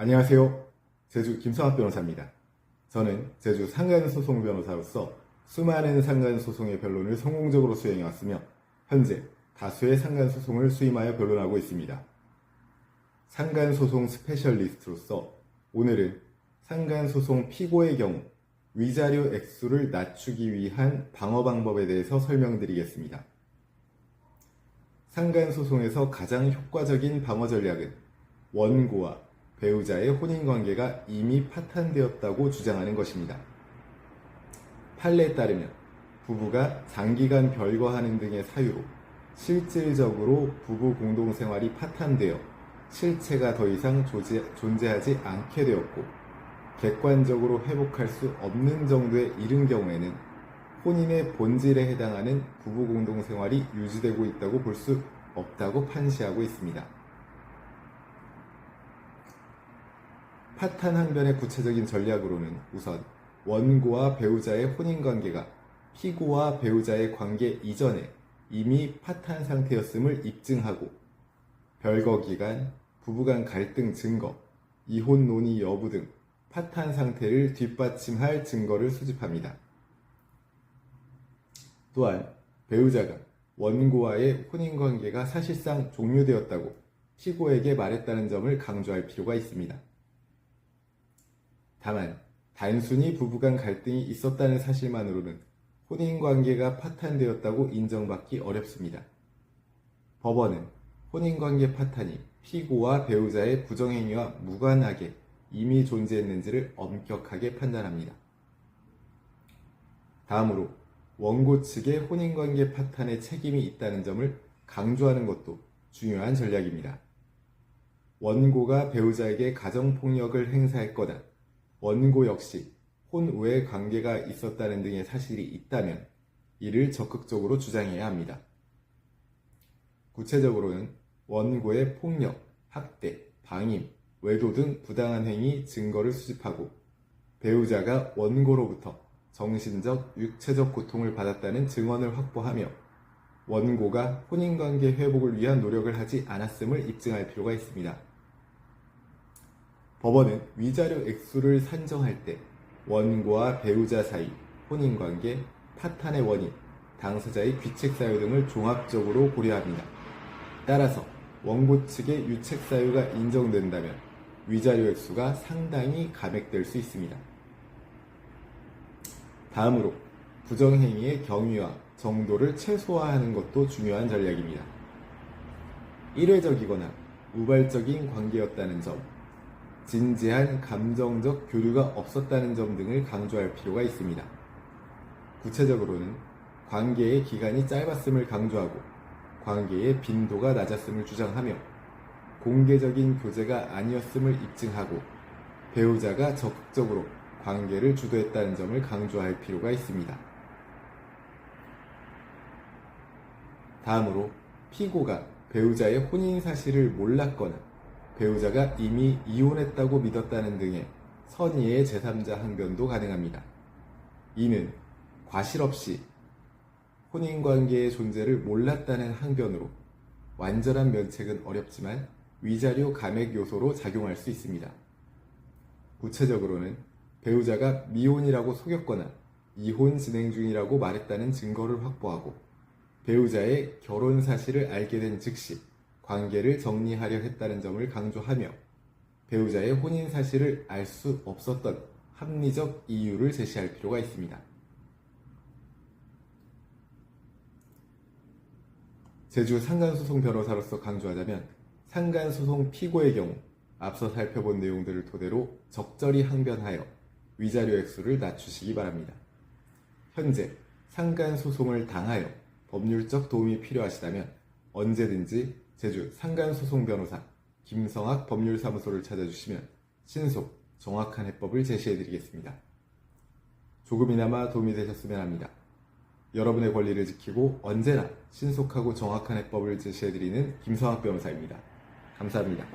안녕하세요. 제주 김성학 변호사입니다. 저는 제주 상간소송 변호사로서 수많은 상간소송의 변론을 성공적으로 수행해왔으며 현재 다수의 상간소송을 수임하여 변론하고 있습니다. 상간소송 스페셜리스트로서 오늘은 상간소송 피고의 경우 위자료 액수를 낮추기 위한 방어 방법에 대해서 설명드리겠습니다. 상간소송에서 가장 효과적인 방어 전략은 원고와 배우자의 혼인 관계가 이미 파탄되었다고 주장하는 것입니다. 판례에 따르면 부부가 장기간 별거하는 등의 사유로 실질적으로 부부 공동생활이 파탄되어 실체가 더 이상 조지- 존재하지 않게 되었고 객관적으로 회복할 수 없는 정도에 이른 경우에는 혼인의 본질에 해당하는 부부 공동생활이 유지되고 있다고 볼 수 없다고 판시하고 있습니다. 파탄 항변의 구체적인 전략으로는 우선 원고와 배우자의 혼인 관계가 피고와 배우자의 관계 이전에 이미 파탄 상태였음을 입증하고 별거 기간, 부부간 갈등 증거, 이혼 논의 여부 등 파탄 상태를 뒷받침할 증거를 수집합니다. 또한 배우자가 원고와의 혼인 관계가 사실상 종료되었다고 피고에게 말했다는 점을 강조할 필요가 있습니다. 다만 단순히 부부간 갈등이 있었다는 사실만으로는 혼인관계가 파탄되었다고 인정받기 어렵습니다. 법원은 혼인관계 파탄이 피고와 배우자의 부정행위와 무관하게 이미 존재했는지를 엄격하게 판단합니다. 다음으로 원고 측의 혼인관계 파탄에 책임이 있다는 점을 강조하는 것도 중요한 전략입니다. 원고가 배우자에게 가정폭력을 행사했거나 원고 역시 혼외 관계가 있었다는 등의 사실이 있다면 이를 적극적으로 주장해야 합니다. 구체적으로는 원고의 폭력, 학대, 방임, 외도 등 부당한 행위 증거를 수집하고 배우자가 원고로부터 정신적, 육체적 고통을 받았다는 증언을 확보하며 원고가 혼인관계 회복을 위한 노력을 하지 않았음을 입증할 필요가 있습니다. 법원은 위자료 액수를 산정할 때 원고와 배우자 사이 혼인관계, 파탄의 원인, 당사자의 귀책 사유 등을 종합적으로 고려합니다. 따라서 원고 측의 유책 사유가 인정된다면 위자료 액수가 상당히 감액될 수 있습니다. 다음으로 부정행위의 경위와 정도를 최소화하는 것도 중요한 전략입니다. 일회적이거나 우발적인 관계였다는 점, 진지한 감정적 교류가 없었다는 점 등을 강조할 필요가 있습니다. 구체적으로는 관계의 기간이 짧았음을 강조하고 관계의 빈도가 낮았음을 주장하며 공개적인 교제가 아니었음을 입증하고 배우자가 적극적으로 관계를 주도했다는 점을 강조할 필요가 있습니다. 다음으로 피고가 배우자의 혼인 사실을 몰랐거나 배우자가 이미 이혼했다고 믿었다는 등의 선의의 제3자 항변도 가능합니다. 이는 과실 없이 혼인관계의 존재를 몰랐다는 항변으로 완전한 면책은 어렵지만 위자료 감액 요소로 작용할 수 있습니다. 구체적으로는 배우자가 미혼이라고 속였거나 이혼 진행 중이라고 말했다는 증거를 확보하고 배우자의 결혼 사실을 알게 된 즉시 관계를 정리하려 했다는 점을 강조하며 배우자의 혼인 사실을 알 수 없었던 합리적 이유를 제시할 필요가 있습니다. 제주 상간소송 변호사로서 강조하자면 상간소송 피고의 경우 앞서 살펴본 내용들을 토대로 적절히 항변하여 위자료 액수를 낮추시기 바랍니다. 현재 상간소송을 당하여 법률적 도움이 필요하시다면 언제든지 제주 상간소송 변호사 김성학 법률사무소를 찾아주시면 신속, 정확한 해법을 제시해드리겠습니다. 조금이나마 도움이 되셨으면 합니다. 여러분의 권리를 지키고 언제나 신속하고 정확한 해법을 제시해드리는 김성학 변호사입니다. 감사합니다.